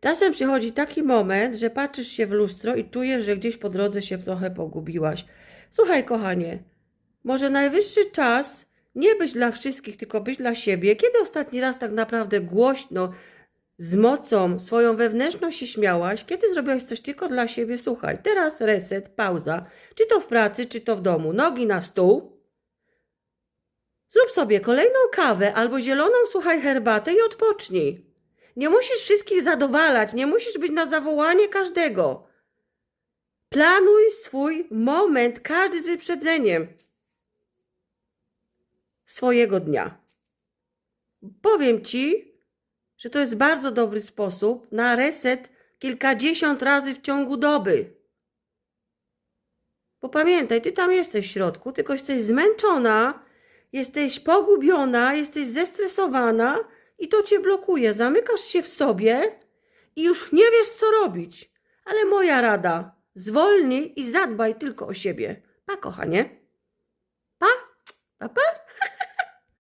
Czasem przychodzi taki moment, że patrzysz się w lustro i czujesz, że gdzieś po drodze się trochę pogubiłaś. Słuchaj, kochanie, może najwyższy czas nie być dla wszystkich, tylko być dla siebie. Kiedy ostatni raz tak naprawdę głośno, z mocą, swoją wewnętrzną się śmiałaś? Kiedy zrobiłaś coś tylko dla siebie? Słuchaj, teraz reset, pauza. Czy to w pracy, czy to w domu. Nogi na stół. Zrób sobie kolejną kawę albo zieloną, słuchaj, herbatę i odpocznij. Nie musisz wszystkich zadowalać, nie musisz być na zawołanie każdego. Planuj swój moment, każdy z wyprzedzeniem swojego dnia. Powiem Ci, że to jest bardzo dobry sposób na reset kilkadziesiąt razy w ciągu doby. Bo pamiętaj, Ty tam jesteś w środku, tylko jesteś zmęczona, jesteś pogubiona, jesteś zestresowana i to Cię blokuje. Zamykasz się w sobie i już nie wiesz, co robić. Ale moja rada, zwolnij i zadbaj tylko o siebie. Pa, kochanie.